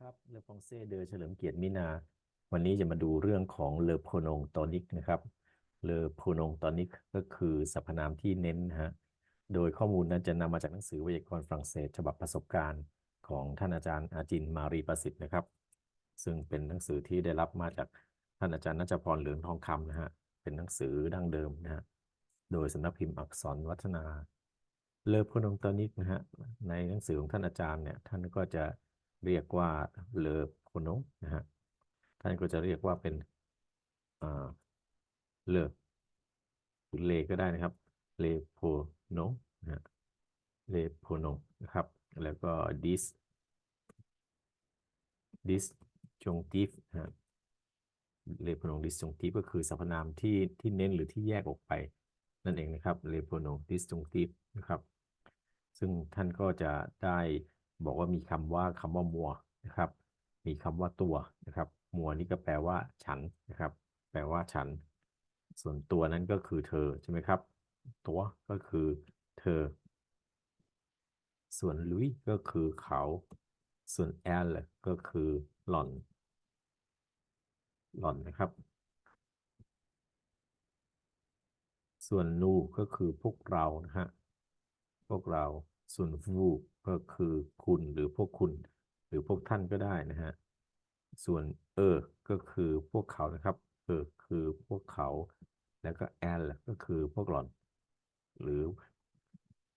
ครับเลอฟองเซ่เดอเฉลิมเกียรติมินา วันนี้จะมาดูเรื่องของเลอโพนงตอนิกนะครับเลอโพนงตอนิกก็คือสรรพนามที่เน้นฮะโดยข้อมูลนั้นจะนำมาจากหนังสือไวยากรณ์ฝรั่งเศส ฉบับประสบการณ์ของท่านอาจารย์อาจินมารีประสิทธิ์นะครับ ซึ่งเป็นหนังสือที่ได้รับมาจากท่านอาจารย์นัชพรเหลืองทองคำนะฮะเป็นหนังสือดั้งเดิมนะฮะโดยสำนักพิมพ์อักษรวัฒนาเลอโพนงตอนิกนะฮะในหนังสือของท่านอาจารย์เนี่ยท่านก็จะ เรียกว่าเลอโพนนะฮะท่านก็จะเรียกว่าเป็นอ่าเลอหรือเลก็ได้นะครับเลโพนนะฮะเลโพนนะครับ แล้วก็ dis disjunctive นะฮะเลโพนง disjunctive ก็คือสรรพนามที่ที่เน้นหรือที่แยกออกไป นั่นเองนะครับเลโพนง disjunctive นะครับ ซึ่งท่านก็จะได้ บอกว่ามีคำว่าคำว่ามัวนะครับ มีคำว่าตัวนะครับ มัวนี่ก็แปลว่า ฉันนะครับ แปลว่าฉัน ส่วนตัวนั้นก็คือเธอใช่ไหมครับ ตัวก็คือเธอ ส่วนลุยก็คือเขา ส่วนแอลก็คือหล่อน หล่อนนะครับ ส่วนนูก็คือพวกเรานะฮะ พวกเรา ส่วนฟู ก็คือคุณหรือพวกคุณ หรือพวกท่านก็ได้นะฮะ ส่วนเออ ก็คือพวกเขานะครับ เออ คือพวกเขา แล้วก็แอลก็คือพวกหล่อน หรือ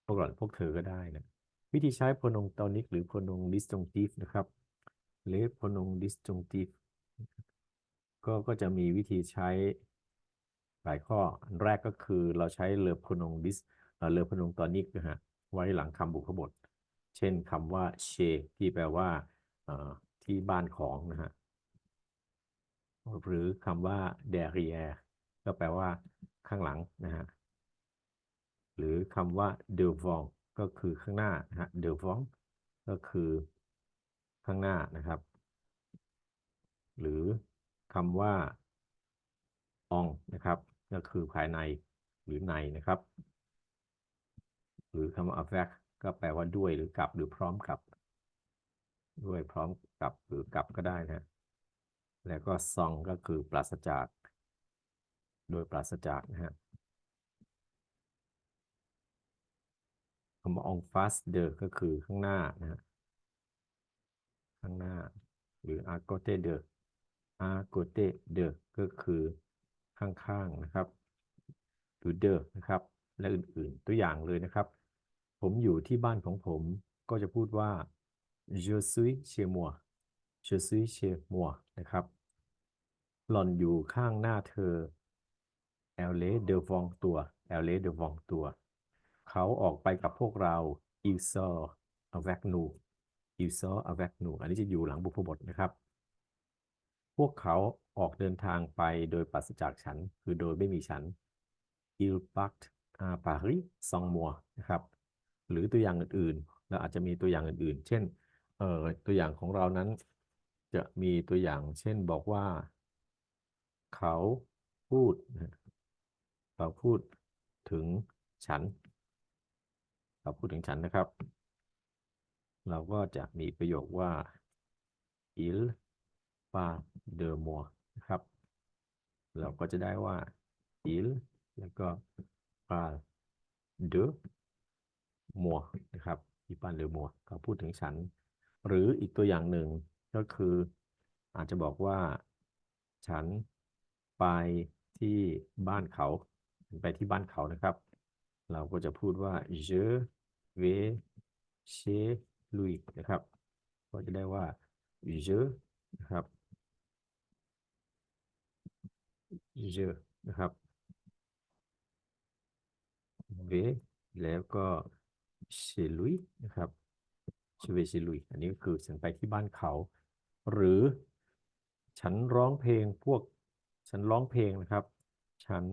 พวกหล่อนพวกเธอก็ได้นะ วิธีใช้พนงตอนิก หรือพนง disjunctive นะครับหรือพนง disjunctive ก็ก็จะมีวิธีใช้หลายข้ออันแรกก็คือเราใช้เลอพนง dis เอ่อเลอพนงตอนิกนะฮะไว้หลังคำบุพบท เช่นคำว่าเชที่แปลว่าที่บ้านของนะฮะหรือคำว่า derrière ก็แปลว่าข้างหลังนะฮะหรือคำว่า devant ก็คือข้างหน้านะฮะ devant ก็คือข้างหน้านะครับ หรือคำว่า on นะครับ ก็คือภายในหรือในนะครับ หรือคำว่า avec ก็แปลว่าด้วยหรือกับหรือพร้อมกับ ด้วยพร้อมกับหรือกับก็ได้นะแล้วก็ซองก็คือปราศจาก โดยปราศจากนะฮะคำว่า en face de ก็คือข้างหน้านะฮะข้างหน้า หรือ à côté de à côté de ก็คือข้างๆนะครับหรือ de นะครับ และอื่นๆตัวอย่างเลยนะครับ ผมอยู่ที่บ้านของผม ก็จะพูดว่า je suis chez moi je suis chez moi นะครับ หล่อนอยู่ข้างหน้าเธอ elle est devant ตัว elle est devant ตัว เขาออกไปกับพวกเรา il sort avec nous il sort avec nous อันนี้จะอยู่หลังบุพบทนะครับ พวกเขาออกเดินทางไปโดยปราศจากฉัน คือโดยไม่มีฉัน il part à Paris sans moi นะครับ หรือตัวอย่างอื่นๆเราอาจจะมีตัวอย่างอื่นๆ เช่นเอ่อตัวอย่างของเรานั้น จะมีตัวอย่าง เช่นบอกว่า เขาพูดเขาพูดถึงฉันเขาพูดถึงฉันนะครับ เราก็จะมีประโยคว่า il parle de moi นะครับ เราก็จะได้ว่า il แล้วก็ parle de moi นะครับ il parle de moi เขาพูดถึงฉัน หรืออีกตัวอย่างหนึ่งก็คือ อาจจะบอกว่า ฉันไปที่บ้านเขา ไปที่บ้านเขานะครับ เราก็จะพูดว่า je vais chez lui นะครับ ก็จะได้ว่า je นะครับ je นะครับ vais แล้วก็ chez lui นะครับ je vais chez lui อันนี้ก็คือฉันไปที่บ้านเขา หรือฉันร้องเพลงพวกฉันร้องเพลงนะครับ ฉัน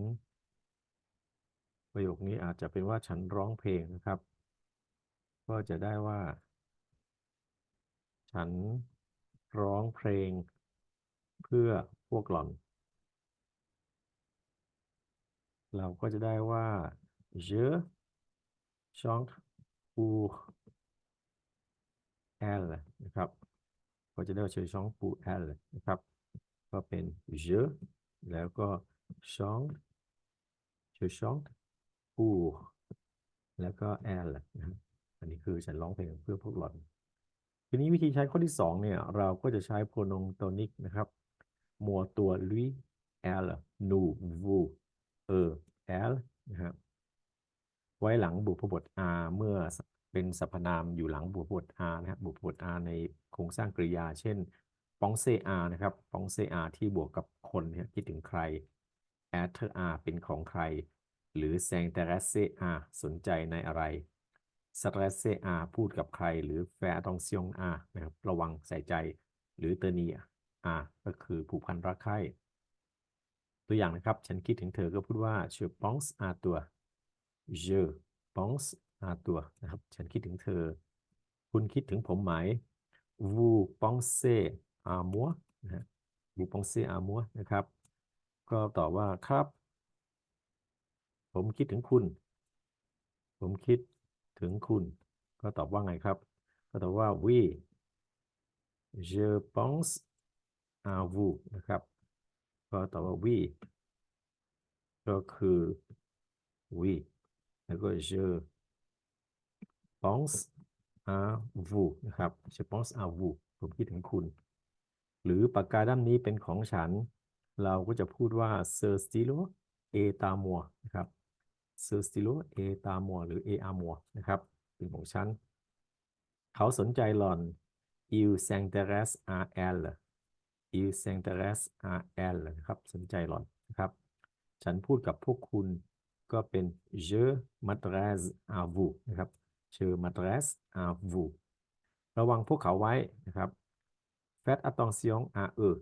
ประโยคนี้อาจจะเป็นว่าฉันร้องเพลงนะครับ ก็จะได้ว่า ฉันร้องเพลง เพื่อพวกหล่อน เราก็จะได้ว่า je chante pour elle นะครับก็จะได้ว่า je chante pour elle นะครับ ก็เป็น je แล้วก็ chante je chante pour แล้วก็ elle นะครับอันนี้คือฉันร้องเพลงเพื่อพวกหล่อนทีนี้วิธีใช้ข้อที่สองเนี่ย เราก็จะใช้ pronom tonic นะครับมัวตัว lui elle nous vous e L นะครับ ไว้หลังบุพบท r เมื่อเป็นสรรพนามอยู่หลังบุพบท r นะครับบุพบท r ในโครงสร้างกริยา เช่นปองเซ r นะครับปองเซ r ที่บวกกับคนเนี่ยคิดถึงใคร a t e r r เป็นของใคร หรือ s ซง t e r e s e r สนใจในอะไร s t r e s e r พูดกับใคร หรือ faire attention à นะครับระวังใส่ใจ หรือ tenir à ก็คือผูกพันรักใคร่ตัวอย่างนะครับ ฉันคิดถึงเธอก็พูดว่า je pense à toi je pense à toi นะครับ ฉันคิดถึงเธอ คุณคิดถึงผมไหม vous pensez à moi นะฮะ vous pensez à moi นะครับ ก็ตอบว่าครับ ผมคิดถึงคุณ ผมคิดถึงคุณ ก็ตอบว่าไงครับ ก็ตอบว่า oui je pense à vous นะครับ ก็ตอบว่า oui ก็คือ oui แล้วก็ je pense à vous นะครับ je pense à vous ผมคิดถึงคุณ หรือปากกาด้ามนี้เป็นของฉัน เราก็จะพูดว่า ce stylo est à moi นะครับ ce stylo est à moi หรือ est à moi นะครับ เป็นของฉัน เขาสนใจหล่อน il s'intéresse à elle il s'intéresse à elle นะครับ สนใจหล่อนนะครับ ฉันพูดกับพวกคุณ ก็เป็น je m'adresse à vous นะครับ je m'adresse à vous ระวังพวกเขาไว้นะครับ faites attention à eux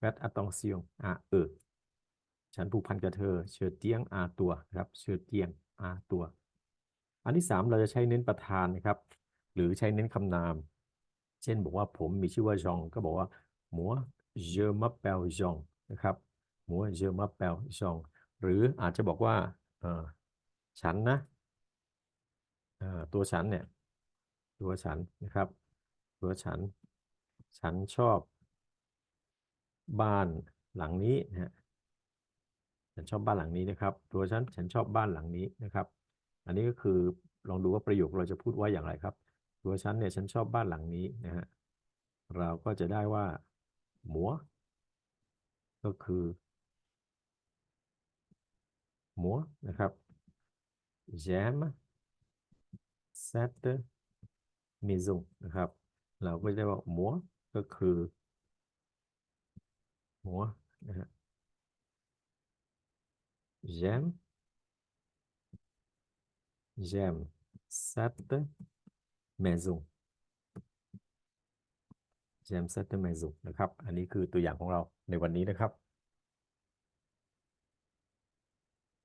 faites attention à eux ฉันผูกพันกับเธอ je tiens à toi นะครับ je tiens à toi อันที่สามเราจะใช้เน้นประธานนะครับ หรือใช้เน้นคำนาม เช่นบอกว่าผมมีชื่อว่าจอง ก็บอกว่า moi je m'appelle Jean นะครับ moi je m'appelle Jean หรืออาจจะบอกว่า ฉันนะเออตัวฉันเนี่ย ตัวฉันนะครับ ตัวฉัน ฉันชอบ บ้านหลังนี้นะฮะฉันชอบบ้านหลังนี้นะครับ ตัวฉันฉันชอบบ้านหลังนี้นะครับ อันนี้ก็คือลองดูว่าประโยคเราจะพูดว่าอย่างไรครับ ตัวฉันเนี่ยฉันชอบบ้านหลังนี้นะฮะเราก็จะได้ว่าหมัวก็คือ หมัวนะครับ j'aime cette maison นะครับ เราก็จะได้ว่าหมัวก็คือหมัวนะฮะ j'aime j'aime cette maison j'aime cette maison นะครับ อันนี้คือตัวอย่างของเราในวันนี้นะครับ